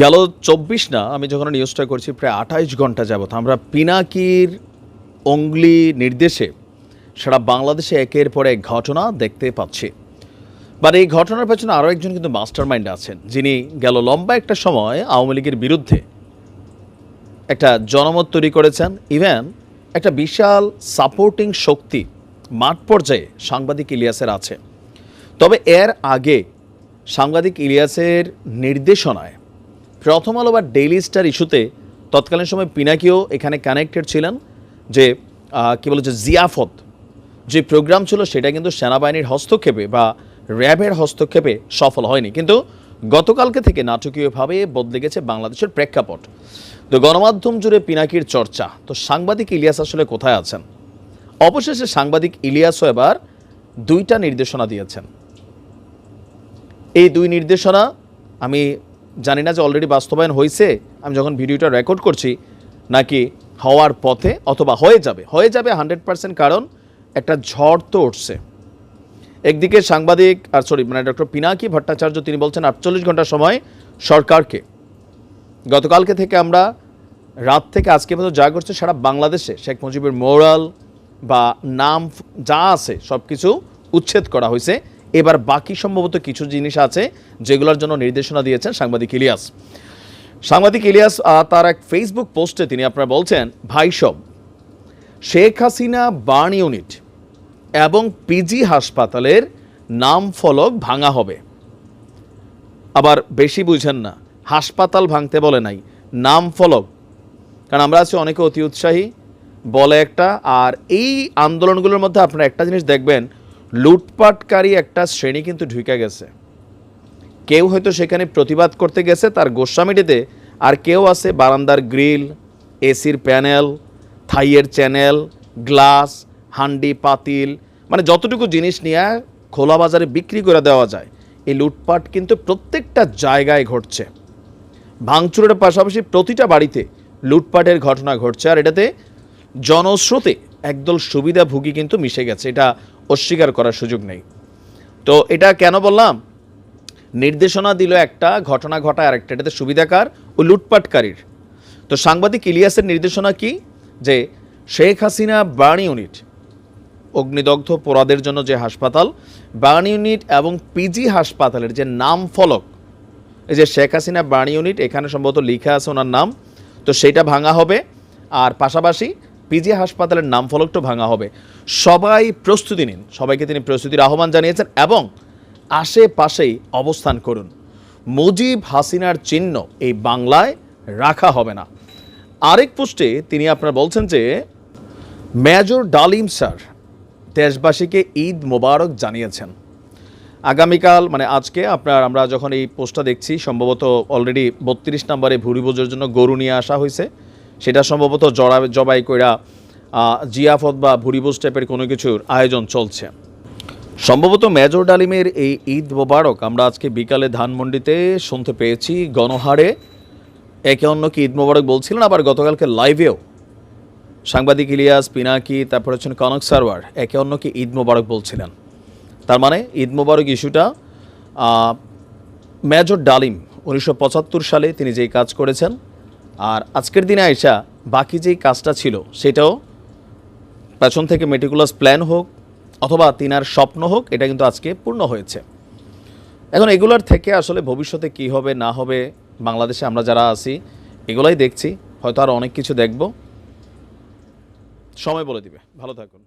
গেল চব্বিশ না, আমি যখন নিউজটা করছি প্রায় আঠাইশ ঘণ্টা যাবত, আমরা পিনাকির অঙ্গলি নির্দেশে সারা বাংলাদেশে একের পর এক ঘটনা দেখতে পাচ্ছি। বাট এই ঘটনার পেছনে আরও একজন কিন্তু মাস্টার মাইন্ড আছেন, যিনি গেল লম্বা একটা সময় আওয়ামী লীগের বিরুদ্ধে একটা জনমত তৈরি করেছেন। ইভেন একটা বিশাল সাপোর্টিং শক্তি মাঠ পর্যায়ে সাংবাদিক ইলিয়াসের আছে। তবে এর আগে সাংবাদিক ইলিয়াসের নির্দেশনায় প্রথম আলো বা ডেইলি স্টার ইস্যুতে তৎকালীন সময় পিনাকিও এখানে কানেক্টেড ছিলেন যে কি বলে যে জিয়াফত, যে প্রোগ্রাম ছিল সেটা কিন্তু সেনাবাহিনীর হস্তক্ষেপে বা র্যাবের হস্তক্ষেপে সফল হয়নি। কিন্তু গতকালকে থেকে নাটকীয়ভাবে বদলে গেছে বাংলাদেশের প্রেক্ষাপট। তো গণমাধ্যম জুড়ে পিনাকির চর্চা, তো সাংবাদিক ইলিয়াস আসলে কোথায় আছেন? অবশেষে সাংবাদিক ইলিয়াসও এবার দুইটা নির্দেশনা দিয়েছেন। এই দুই নির্দেশনা আমি জানি না যে অলরেডি বাস্তবায়ন হয়েছে, আমি যখন ভিডিওটা রেকর্ড করছি, নাকি হওয়ার পথে অথবা হয়ে যাবে হয়ে যাবে হান্ড্রেড পার্সেন্ট কারণ একটা ঝড় তো উঠছে। একদিকে সাংবাদিক আর সরি মানে ডক্টর পিনাকি ভট্টাচার্য, তিনি বলছেন আটচল্লিশ ঘণ্টা সময় সরকারকে। গতকালকে থেকে আমরা রাত থেকে আজকে পর্যন্ত যা করছে সারা বাংলাদেশে, শেখ মুজিবের মোরাল বা নাম যা আছে সব কিছু উচ্ছেদ করা হয়েছে। এবার বাকি সম্ভবত কিছু জিনিস আছে যেগুলোর জন্য নির্দেশনা দিয়েছেন সাংবাদিক ইলিয়াস। সাংবাদিক ইলিয়াস তার এক ফেসবুক পোস্টে তিনি আপনারা বলছেন ভাইসব শেখ হাসিনা বার্ন ইউনিট এবং পিজি হাসপাতালের নাম ফলক ভাঙা হবে। আবার বেশি বুঝেন না, হাসপাতাল ভাঙতে বলে নাই, নাম ফলক। কারণ আমরা আছি অনেকে অতি উৎসাহী, বলে একটা, আর এই আন্দোলনগুলোর মধ্যে আপনারা একটা জিনিস দেখবেন লুটপাটকারী একটা শ্রেণি কিন্তু ঢুকে গেছে। কেউ হয়তো সেখানে প্রতিবাদ করতে গেছে, তার গোস্বামীটিতে, আর কেউ আছে বারান্দার গ্রিল, এসির প্যানেল, থাইয়ের চ্যানেল, গ্লাস, হান্ডি, পাতিল মানে যতটুকু জিনিস নিয়ে খোলা বাজারে বিক্রি করে দেওয়া যায়, এই লুটপাট কিন্তু প্রত্যেকটা জায়গায় ঘটছে। ভাঙচুরের পাশাপাশি প্রতিটা বাড়িতে লুটপাটের ঘটনা ঘটছে, আর এটাতে জনস্রোতে একদল সুবিধাভোগী কিন্তু মিশে গেছে। এটা অস্বীকার করার সুযোগ নেই। তো এটা কেন বললাম? নির্দেশনা দিল একটা, ঘটনা ঘটায় আরেকটা, এটাতে সুবিধাকার ও লুটপাটকারীর। তো সাংবাদিক ইলিয়াসের নির্দেশনা কি? যে শেখ হাসিনা বার্ন ইউনিট, অগ্নিদগ্ধ পোড়াদের জন্য যে হাসপাতাল, বার্ন ইউনিট এবং পিজি হাসপাতালের যে নাম ফলক, এই যে শেখ হাসিনা বার্ন ইউনিট, এখানে সম্ভবত লিখা আছে ওনার নাম, তো সেইটা ভাঙা হবে। আর পাশাপাশি পিজি হাসপাতালের নাম ফলকটা ভাঙা হবে। সবাই প্রস্তুতি নিন। সবাইকে তিনি প্রস্তুতির আহ্বান জানিয়েছেন এবং আশেপাশেই অবস্থান করুন। মুজিব হাসিনার চিহ্ন এই বাংলায় রাখা হবে না। আরেক পোস্টে তিনি আপনার বলছেন যে, মেজর ডালিম স্যার দেশবাসীকে ঈদ মোবারক জানিয়েছেন। আগামীকাল মানে আজকে আপনার আমরা যখন এই পোস্টটা দেখছি, সম্ভবত অলরেডি বত্রিশ নম্বরে ভুরি জন্য গরু নিয়ে আসা হয়েছে। সেটা সম্ভবত জড়া জবাই কইরা জিয়াফত বা ভুরিভোজ টাইপের কোনো কিছুর আয়োজন চলছে। সম্ভবত মেজর ডালিমের এই ঈদ মোবারক আমরা আজকে বিকালে ধানমন্ডিতে শুনতে পেয়েছি। গণহারে একে অন্যকে ঈদ মোবারক বলছিলেন, আবার গতকালকে লাইভেও সাংবাদিক ইলিয়াস, পিনাকি, তারপর হচ্ছেন কনক সারওয়ার একে অন্যকে ঈদ মোবারক বলছিলেন। তার মানে ঈদ মোবারক ইস্যুটা মেজর ডালিম উনিশশো পঁচাত্তর সালে তিনি যেই কাজ করেছেন আর আজকের দিনে আইসা বাকি যেই কাজটা ছিল, সেটাও পেছন থেকে মেটিকুলাস প্ল্যান হোক অথবা তিনার স্বপ্ন হোক, এটা কিন্তু আজকে পূর্ণ হয়েছে। এখন এগুলোর থেকে আসলে ভবিষ্যতে কি হবে, না হবে, বাংলাদেশে আমরা যারা আছি, এগুলাই দেখছি, হয়তো আর অনেক কিছু দেখব। সময় বলে দিবে। ভালো থাকুন।